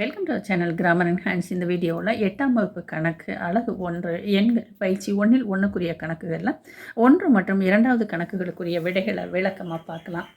Welcome to channel grammar and hands இந்த வீடியோவில் எட்டாம் வகுப்பு கணக்கு அழகு ஒன்று எண்கள் பயிற்சி ஒன்றில் ஒன்றுக்குரிய கணக்குகளில் ஒன்று மற்றும் இரண்டாவது கணக்குகளுக்குரிய விடைகளை விளக்கமாக பார்க்கலாம்.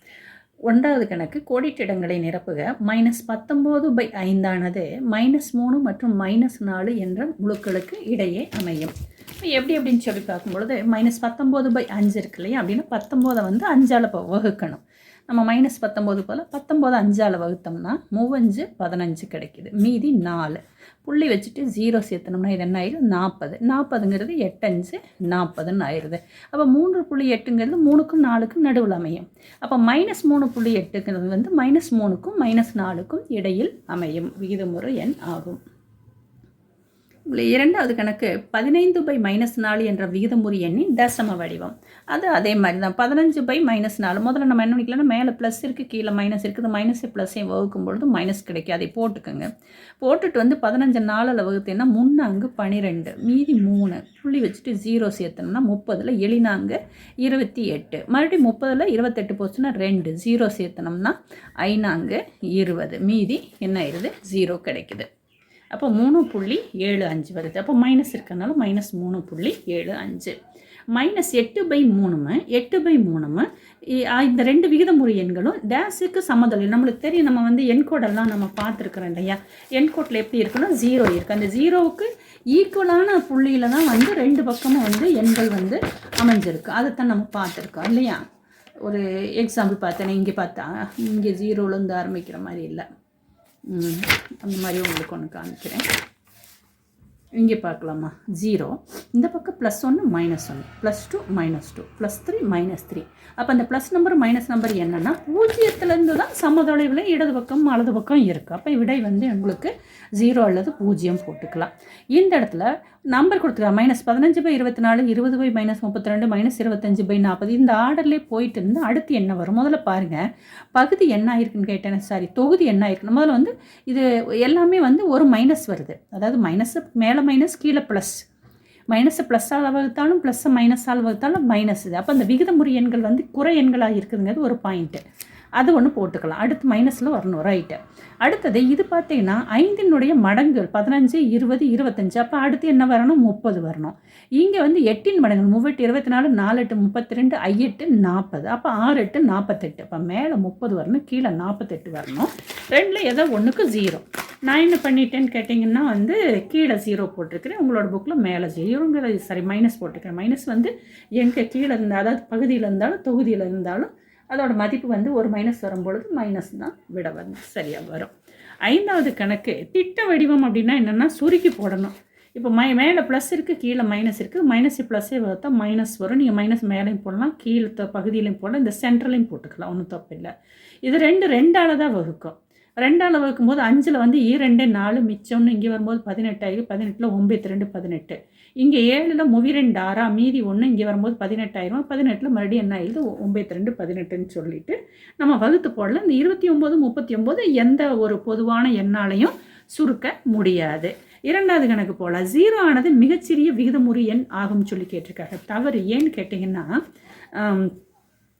ஒன்றாவது கணக்கு கோடிட்டிடங்களை நிரப்புக. மைனஸ் பத்தொம்போது பை ஐந்தானது மைனஸ் மூணு மற்றும் மைனஸ் நாலு என்ற முழுக்களுக்கு இடையே அமையும். இப்போ எப்படி அப்படின்னு சொல்லி பார்க்கும்பொழுது மைனஸ் பத்தொம்போது பை அஞ்சு இருக்கு இல்லையா? அப்படின்னா பத்தொம்போதை வந்து அஞ்சால் இப்போ வகுக்கணும். நம்ம மைனஸ் பத்தொம்போது போல் பத்தொம்போது அஞ்சால் வகுத்தோம்னா மூவஞ்சு பதினஞ்சு கிடைக்குது. மீதி நாலு. புள்ளி வச்சுட்டு ஜீரோ சேர்த்தனோம்னா இது என்ன ஆயிடுது நாற்பது நாற்பதுங்கிறது எட்டஞ்சு நாற்பதுன்னு ஆயிடுது. அப்போ மூன்று புள்ளி எட்டுங்கிறது மூணுக்கும் நாலுக்கும் நடுவில் அமையும். அப்போ மைனஸ் மூணு புள்ளி எட்டுங்கிறது வந்து மைனஸ் மூணுக்கும் மைனஸ் நாலுக்கும் இடையில் அமையும். விகிதமுறை எண் ஆகும். இரண்டாவது கணக்கு பதினைந்து பை மைனஸ் நாலு என்ற விகிதமுறி எண்ணின் தசம வடிவம். அது அதே மாதிரி தான் பதினஞ்சு பை மைனஸ் நாலு. முதல்ல நம்ம என்ன பண்ணிக்கலாம்னா மேலே ப்ளஸ் இருக்குது கீழே மைனஸ் இருக்குது. மைனஸை ப்ளஸ்ஸையும் வகுக்கும் பொழுது மைனஸ் கிடைக்கும். அதை போட்டுக்கோங்க. போட்டுட்டு வந்து பதினஞ்சு நாலில் வகுத்தேன்னா முன்னாங்கு பன்னிரெண்டு மீதி மூணு. புள்ளி வச்சுட்டு ஜீரோ சேர்த்தோம்னா முப்பதில் எளினாங்க இருபத்தி எட்டு. மறுபடியும் முப்பதில் இருபத்தெட்டு போச்சுன்னா ரெண்டு. ஜீரோ சேர்த்தனோம்னா ஐநாங்கு இருபது. மீதி என்ன ஆயிடுது? ஜீரோ கிடைக்குது. அப்போ மூணு புள்ளி ஏழு அஞ்சு வருது. அப்போ மைனஸ் இருக்கிறதுனால மைனஸ் மூணு புள்ளி ஏழு அஞ்சு. மைனஸ் எட்டு பை மூணுமு எட்டு பை மூணுமு இந்த ரெண்டு விகிதமுறை எண்களும் டேஸுக்கு சமதளம். நம்மளுக்கு தெரியும் நம்ம வந்து எண்கோடெல்லாம் நம்ம பார்த்துருக்குறோம் இல்லையா? எண்கோட்டில் எப்படி இருக்குன்னா ஜீரோ இருக்குது அந்த ஜீரோவுக்கு ஈக்குவலான புள்ளியில் தான் வந்து ரெண்டு பக்கமும் வந்து எண்கள் வந்து அமைஞ்சிருக்கு. அதைத்தான் நம்ம பார்த்துருக்கோம் இல்லையா? ஒரு எக்ஸாம்பிள் பார்த்தேன்னா இங்கே பார்த்தா இங்கே ஜீரோலேருந்து ஆரம்பிக்கிற மாதிரி இல்லை. அந்த மாதிரி உங்களுக்கு ஒன்று காமிக்கிறேன். இங்கே பார்க்கலாமா? ஜீரோ இந்த பக்கம் ப்ளஸ் ஒன்று மைனஸ் ஒன்று plus two minus two plus three minus three அப்போ அந்த ப்ளஸ் நம்பர் மைனஸ் நம்பர் என்னென்னா பூஜ்ஜியத்துலேருந்து தான் சமதொலைவில் இடது பக்கம் வலது பக்கம் இருக்குது அப்போ விடை வந்து உங்களுக்கு ஜீரோ அல்லது பூஜ்ஜியம் போட்டுக்கலாம். இந்த இடத்துல நம்பர் கொடுத்துக்கலாம். மைனஸ் பதினஞ்சு பை இருபத்தி நாலு இருபது பை மைனஸ் முப்பத்தி ரெண்டு மைனஸ் இருபத்தஞ்சு பை நாற்பது இந்த ஆர்டர்லேயே போயிட்டு இருந்து அடுத்து என்ன வரும்? முதல்ல பாருங்கள் பகுதி என்ன ஆயிருக்குன்னு கேட்டேன் சாரி தொகுதி என்ன ஆயிருக்குன்னு. முதல்ல வந்து இது எல்லாமே வந்து ஒரு மைனஸ் வருது. அதாவது மைனஸ் மேலே மைனஸ் கீழே ப்ளஸ் மைனஸை ப்ளஸ்ஸால் வகுத்தாலும் ப்ளஸ்ஸை மைனஸால் வகுத்தாலும் மைனஸ் இது. அப்போ அந்த விகிதமுறை எண்கள் வந்து குறை எண்களாக இருக்குதுங்கிறது ஒரு பாயிண்ட்டு அது ஒன்று போட்டுக்கலாம். அடுத்து மைனஸில் வரணும். ரைட்டு அடுத்தது இது பார்த்தீங்கன்னா ஐந்தினுடைய மடங்குகள் பதினஞ்சு இருபது இருபத்தஞ்சு. அப்போ அடுத்து என்ன வரணும்? முப்பது வரணும். இங்கே வந்து எட்டின் மடங்கு மூவெட்டு இருபத்தி நாலு நாலு எட்டு முப்பத்தி ரெண்டு ஐயெட்டு நாற்பது அப்போ ஆறு எட்டு நாற்பத்தெட்டு அப்போ மேலே முப்பது வரணும் கீழே நாற்பத்தெட்டு வரணும். ரெண்டில் ஏதோ ஒன்றுக்கு ஜீரோ நான் என்ன பண்ணிட்டேன்னு கேட்டிங்கன்னா வந்து கீழே ஜீரோ போட்டிருக்கிறேன். உங்களோட புக்கில் மேலே ஜீரோங்கிற சரி மைனஸ் போட்டிருக்கிறேன். மைனஸ் வந்து எங்கே கீழே இருந்தால் அதாவது பகுதியில் இருந்தாலும் தொகுதியில் இருந்தாலும் அதோட மதிப்பு வந்து ஒரு மைனஸ் வரும்பொழுது மைனஸ் தான் விட வந்து சரியாக வரும். ஐந்தாவது கணக்கு திட்ட வடிவம் அப்படின்னா என்னென்னா சுருக்கி போடணும். இப்போ மை மேலே ப்ளஸ் இருக்குது கீழே மைனஸ் இருக்குது மைனஸ் ப்ளஸ்ஸே பார்த்தா மைனஸ் வரும். நீங்கள் மைனஸ் மேலேயும் போடலாம் கீழே பகுதியிலையும் போடலாம். இந்த சென்ட்ரலையும் போட்டுக்கலாம் ஒன்றும் தப்பு இல்லை. இது ரெண்டு ரெண்டால் தான் வகுக்கும். ரெண்டால் வகுக்கும் போது அஞ்சில் வந்து ஈரெண்டு நாலு மிச்சம்னு இங்கே வரும்போது பதினெட்டாயிரம் பதினெட்டில் ஒம்பத்தி ரெண்டு பதினெட்டு. இங்கே ஏழில் முவி ரெண்டு ஆறா மீதி ஒன்று இங்கே வரும்போது பதினெட்டாயிரம் பதினெட்டில் மறுபடியும் என்ன ஆயிடுது? ஒம்பத்தி ரெண்டு பதினெட்டுன்னு சொல்லிட்டு நம்ம வகுத்து போடல. இந்த இருபத்தி ஒம்பது முப்பத்தி ஒம்பது எந்த ஒரு பொதுவான எண்ணாலையும் சுருக்க முடியாது. இரண்டாவது கணக்கு போல ஜீரோ ஆனது மிகச்சிறிய விகிதமுறி எண் ஆகும்னு சொல்லி கேட்டிருக்காங்க. தவறு ஏன்னு கேட்டிங்கன்னா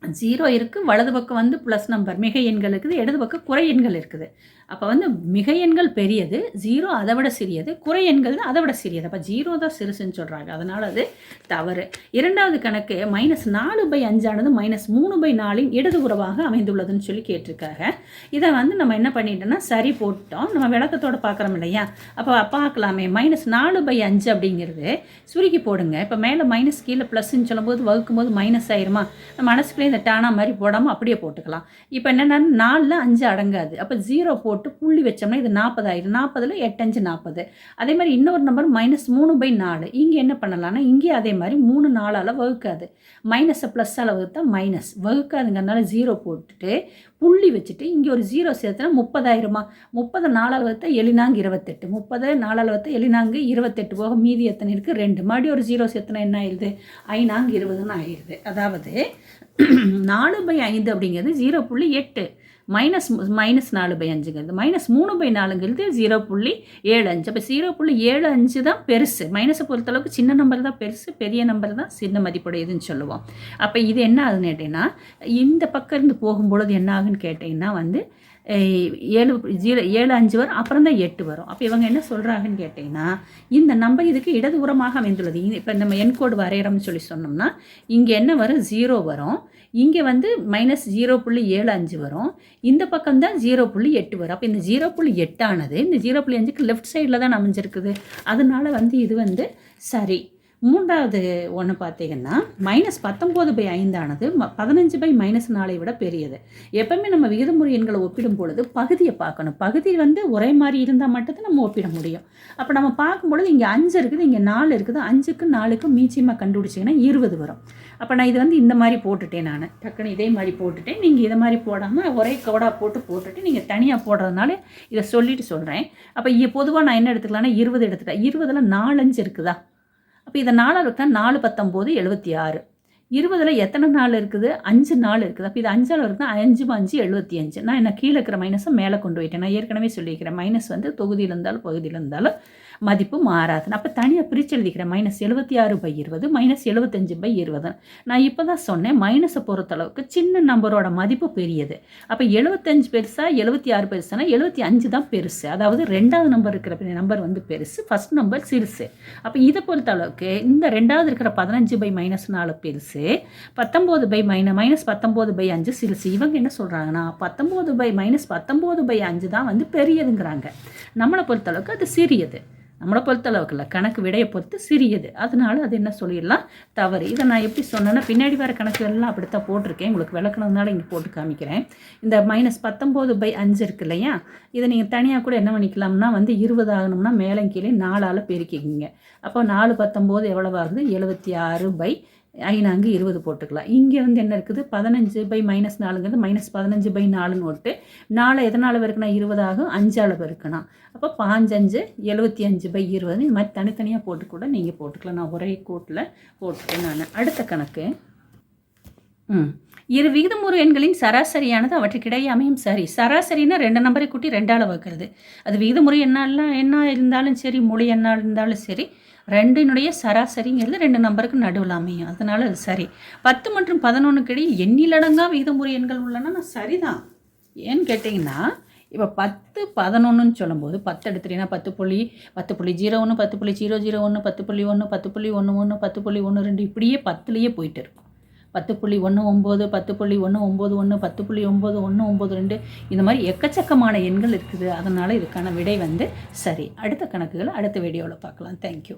ஜீரோ இருக்குது வலது பக்கம் வந்து ப்ளஸ் நம்பர் மிக எண்கள் இருக்குது இடது பக்கம் குறை எண்கள் இருக்குது. அப்போ வந்து மிக எண்கள் பெரியது ஜீரோ அதை விட சிறியது குறை எண்கள் தான் அதை விட சிறியது. அப்போ ஜீரோ தான் சிறுசுன்னு சொல்கிறாங்க அதனால் அது தவறு. இரண்டாவது கணக்கு மைனஸ் நாலு பை அஞ்சானது மைனஸ் மூணு பை நாலின் இடது உறவாக அமைந்துள்ளதுன்னு சொல்லி கேட்டிருக்காங்க. இதை வந்து நம்ம என்ன பண்ணிட்டோம்னா சரி போட்டோம். நம்ம விளக்கத்தோடு பார்க்குறோம் இல்லையா? அப்போ பார்க்கலாமே. மைனஸ் நாலு பை அஞ்சு அப்படிங்கிறது சுருக்கி போடுங்க. இப்போ மேலே மைனஸ் கீழே ப்ளஸ்ன்னு சொல்லும்போது வகுக்கும் போது மைனஸ் ஆயிருமா? நம்ம மனசுக்குள்ளே இந்த டானா மாதிரி போடாமல் அப்படியே போட்டுக்கலாம். இப்போ என்னென்னா நாலில் அஞ்சு அடங்காது. அப்போ ஜீரோ போட்டு போட்டு புள்ளி வச்சோம்னா இது நாற்பதாயிரம் நாற்பதில் எட்டஞ்சு நாற்பது அதே மாதிரி இன்னொரு நம்பர் மைனஸ் மூணு பை நாலு. இங்கே என்ன பண்ணலாம்னா இங்கே அதே மாதிரி மூணு நாலால் வகுக்காது. மைனஸை ப்ளஸ்ஸால் வகுத்தா மைனஸ் வகுக்காதுங்கிறனால ஜீரோ போட்டுட்டு புள்ளி வச்சுட்டு இங்கே ஒரு ஜீரோ சேர்த்துனா முப்பதாயிரமா? முப்பது நாலால் வகுத்தா எளினாங்க இருபத்தெட்டு. முப்பது நாலால் வகுத்தா எளினாங்க இருபத்தெட்டு. போக மீதி எத்தனை இருக்குது ரெண்டு. மறுபடியும் ஒரு ஜீரோ சேர்த்துனா என்ன ஆயிடுது? ஐநாங்க இருபதுன்னு ஆயிடுது. அதாவது நாலு பை ஐந்து அப்படிங்கிறது ஜீரோ புள்ளி எட்டு. மைனஸ் மைனஸ் நாலு பை அஞ்சுங்கிறது மைனஸ் மூணு பை நாலுங்கிறது ஜீரோ புள்ளி ஏழு அஞ்சு. அப்போ ஜீரோ புள்ளி ஏழு அஞ்சு தான் பெருசு. மைனஸை பொறுத்தளவுக்கு சின்ன நம்பர் தான் பெருசு பெரிய நம்பர் தான் சின்ன மதிப்புடையதுன்னு சொல்லுவோம். அப்போ இது என்ன ஆகுதுன்னு கேட்டிங்கன்னா இந்த பக்கம் இருந்து போகும்பொழுது என்ன ஆகுன்னு கேட்டிங்கன்னா வந்து ஏழு ஜீரோ ஏழு அஞ்சு வரும் அப்புறம் தான் எட்டு வரும். அப்போ இவங்க என்ன சொல்கிறாங்கன்னு கேட்டிங்கன்னா இந்த நம்பர் இதுக்கு இடதுபுறமாக அமைந்துள்ளது. இப்போ நம்ம என்கோடு வரைகிறோம்னு சொல்லி சொன்னோம்னா இங்கே என்ன வரும்? ஜீரோ வரும். இங்கே வந்து மைனஸ் ஜீரோ புள்ளி ஏழு அஞ்சு வரும். இந்த பக்கம் தான் ஜீரோ புள்ளி எட்டு வரும். அப்போ இந்த ஜீரோ புள்ளி எட்டானது இந்த ஜீரோ புள்ளி அஞ்சுக்கு லெஃப்ட் சைடில் தான் அமைஞ்சிருக்குது. அதனால வந்து இது வந்து சரி. மூன்றாவது ஒன்று பார்த்தீங்கன்னா மைனஸ் பத்தொம்போது பை ஐந்தானது ம பதினஞ்சு பை மைனஸ் நாளை விட பெரியது. எப்பவுமே நம்ம விகிதமுறை எண்களை ஒப்பிடும் பொழுது பகுதியை பார்க்கணும். பகுதி வந்து ஒரே மாதிரி இருந்தால் மட்டும்தான் நம்ம ஒப்பிட முடியும். அப்போ நம்ம பார்க்கும்பொழுது இங்கே அஞ்சு இருக்குது இங்கே நாலு இருக்குது. அஞ்சுக்கு நாலுக்கு மீச்சியமாக கண்டுபிடிச்சிங்கன்னா இருபது வரும். அப்போ நான் இது வந்து இந்த மாதிரி போட்டுட்டேன் நான். டக்குன்னு இதே மாதிரி போட்டுட்டேன். நீங்கள் இதை மாதிரி போடாமல் ஒரே கோடாக போட்டு போட்டுட்டு நீங்கள் தனியாக போடுறதுனால இதை சொல்லிட்டு சொல்கிறேன் அப்போ இங்கே பொதுவாக நான் என்ன எடுத்துக்கலாம்னா இருபது எடுத்துட்டேன். இருபதில் நாலஞ்சு இருக்குதா? அப்போ இதை நாளாக இருக்கா நாலு பத்தொம்போது எழுபத்தி ஆறு. இருபதில் எத்தனை நாள் இருக்குது? அஞ்சு நாள் இருக்குது. அப்போ இது அஞ்சால் இருக்குன்னா அஞ்சு அஞ்சு எழுபத்தி அஞ்சு. நான் என்ன கீழே இருக்கிற மைனஸை மேலே கொண்டு போயிட்டேன். நான் ஏற்கனவே சொல்லியிருக்கிறேன். மைனஸ் வந்து தொகுதியில் இருந்தாலும் பகுதியில் இருந்தாலும் மதிப்பு மாறாது. அப்போ தனியாக பிரித்து எழுதிக்கிறேன். மைனஸ் எழுபத்தி ஆறு பை இருபது மைனஸ் எழுபத்தஞ்சு பை இருபது. நான் இப்போ தான் சொன்னேன் மைனஸை பொறுத்தளவுக்கு சின்ன நம்பரோட மதிப்பு பெரியது. அப்போ எழுபத்தஞ்சு பெருசா எழுபத்தி ஆறு பெருசானா எழுபத்தி அஞ்சு தான் பெருசு. அதாவது ரெண்டாவது நம்பர் இருக்கிற நம்பர் வந்து பெருசு ஃபஸ்ட் நம்பர் சிறுசு. அப்போ இதை பொறுத்த அளவுக்கு இந்த ரெண்டாவது இருக்கிற பதினஞ்சு பை மைனஸ் நாலு பெருசு பத்தொம்போது பை மைன மைனஸ் பத்தொம்போது பை அஞ்சு சிறுசு. இவங்க என்ன சொல்கிறாங்கன்னா பத்தொம்போது பை மைனஸ் பத்தொம்போது பை அஞ்சு தான் வந்து பெரியதுங்கிறாங்க. நம்மளை பொறுத்தளவுக்கு அது சிறியது. நம்மளை பொறுத்த அளவுக்கு இல்லை. கணக்கு விடையை பொறுத்து சிறியது. அதனால அது என்ன சொல்லிடலாம்? தவறு. இதை நான் எப்படி சொன்னேன்னா பின்னாடி வர கணக்குகள்லாம் அப்படித்தான் போட்டிருக்கேன். உங்களுக்கு விளக்கணும்னால இங்கே போட்டு காமிக்கிறேன். இந்த மைனஸ் பத்தொம்போது பை அஞ்சு இருக்கு இல்லையா? இதை நீங்கள் தனியாக கூட என்ன பண்ணிக்கலாம்னா வந்து இருபது ஆகணும்னா மேலே கீழே நாலால் பெருக்கிக்கிங்க. அப்போ நாலு பத்தொம்போது எவ்வளவு ஆகுது? எழுபத்தி ஆறு பை ஐநான்கு இருபது போட்டுக்கலாம். இங்கே வந்து என்ன இருக்குது? பதினஞ்சு பை மைனஸ் நாலுங்கிறது மைனஸ் பதினஞ்சு பை நாலுன்னு ஓட்டு நாலு எதனால் பெருக்கணும் இருபது ஆகும்? அஞ்சால் பெருக்கணும். அப்போ பாஞ்சஞ்சு எழுபத்தி அஞ்சு பை இருபது இது மாதிரி தனித்தனியாக போட்டு கூட நீங்கள் போட்டுக்கலாம். நான் ஒரே கூட்டில் போட்டுட்டேன் நான். அடுத்த கணக்கு. ம். இரு விகிதமுறு எண்களின் சராசரியானது அவற்றுக்கிடையே அமையும் சரி. சராசரினா ரெண்டு நம்பரை கூட்டி ரெண்டால் வகுக்கிறது. அது விகிதமுறை எண்ணாலாம் என்ன இருந்தாலும் சரி மொழி என்ன இருந்தாலும் சரி ரெண்டினுடைய சராசரிங்கிறது ரெண்டு நம்பருக்கு நடுவில் அமையும். அதனால அது சரி. பத்து மற்றும் பதினொன்றுக்கு இடையில் எண்ணிலடங்கா விகிதமுறை எண்கள் உள்ளன. நான் சரிதான். ஏன்னு கேட்டிங்கன்னா இப்போ பத்து பதினொன்றுன்னு சொல்லும்போது பத்து எடுத்துட்டீங்கன்னா பத்து புள்ளி பத்து புள்ளி ஜீரோ ஒன்று பத்து புள்ளி ஜீரோ ஜீரோ ஒன்று பத்து புள்ளி ஒன்று பத்து புள்ளி ஒன்று ஒன்று பத்து புள்ளி ஒன்று ரெண்டு இப்படியே பத்துலேயே போயிட்டு இருக்கும். பத்து புள்ளி ஒன்று ஒம்பது பத்து புள்ளி ஒன்று ஒம்பது ஒன்று பத்து புள்ளி ஒம்பது ஒன்று ஒம்பது ரெண்டு இந்த மாதிரி எக்கச்சக்கமான எண்கள் இருக்குது. அதனால் இதுக்கான விடை வந்து சரி. அடுத்த கணக்குகளை அடுத்த வீடியோவில் பார்க்கலாம். தேங்க்யூ